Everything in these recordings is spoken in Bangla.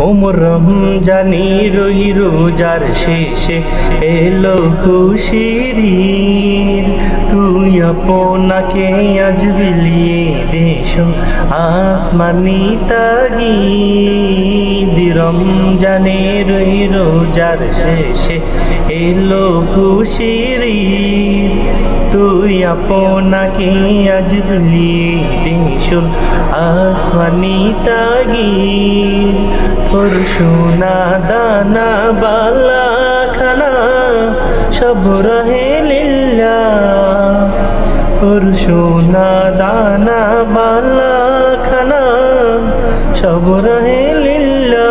ওমর রমজানি রই রোজার শেষে এলো খুশির তুই আপনাকে আজ বিলিয়ে দেশ আসমানি তাগি রমজানে রই রোজার শেষে এলো খুশির তুই আপনাকে আজ বিলিয়ে দেশ আসমানি তাগি তোর সোনা দানা, বালা, খানা, সব রহে লীলা। তোর সোনা দানা, বালা, খানা, সব রহে লীলা।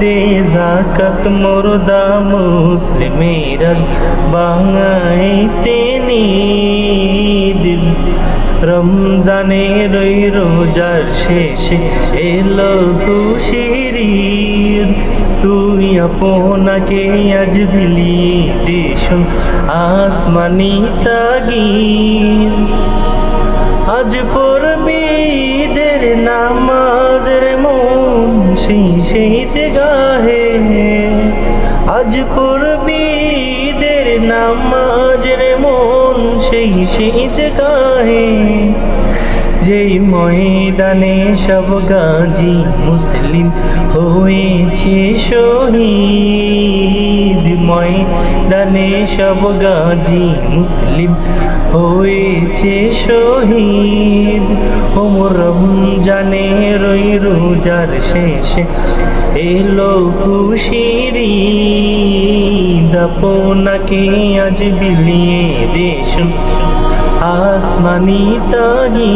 দে জাকাত মুর্দা মুসলিমেরা বাঙাইতে নিদিল রমজানে রই রোজার শেষে এলো খুশির তুই আপনাকে আজ বিলিয়ে দেশ আসমানি তাগির আজ পড়বিদের নামাজ রে মন সেই শহীদ গাহে। আজ পড়বিদের নামাজ রে মন সেই শহীদ গাহে। যেই ময়দানে সব গাজী মুসলিম হয়েছে শহীদ। ময়দানে সব গাজী মুসলিম হয়েছে শহীদ। ওমর রমজানে রই রোজার শেষে এলো খুশিরি দপনাকে আজ বিলিয়ে দেশ। আসমানি তাগি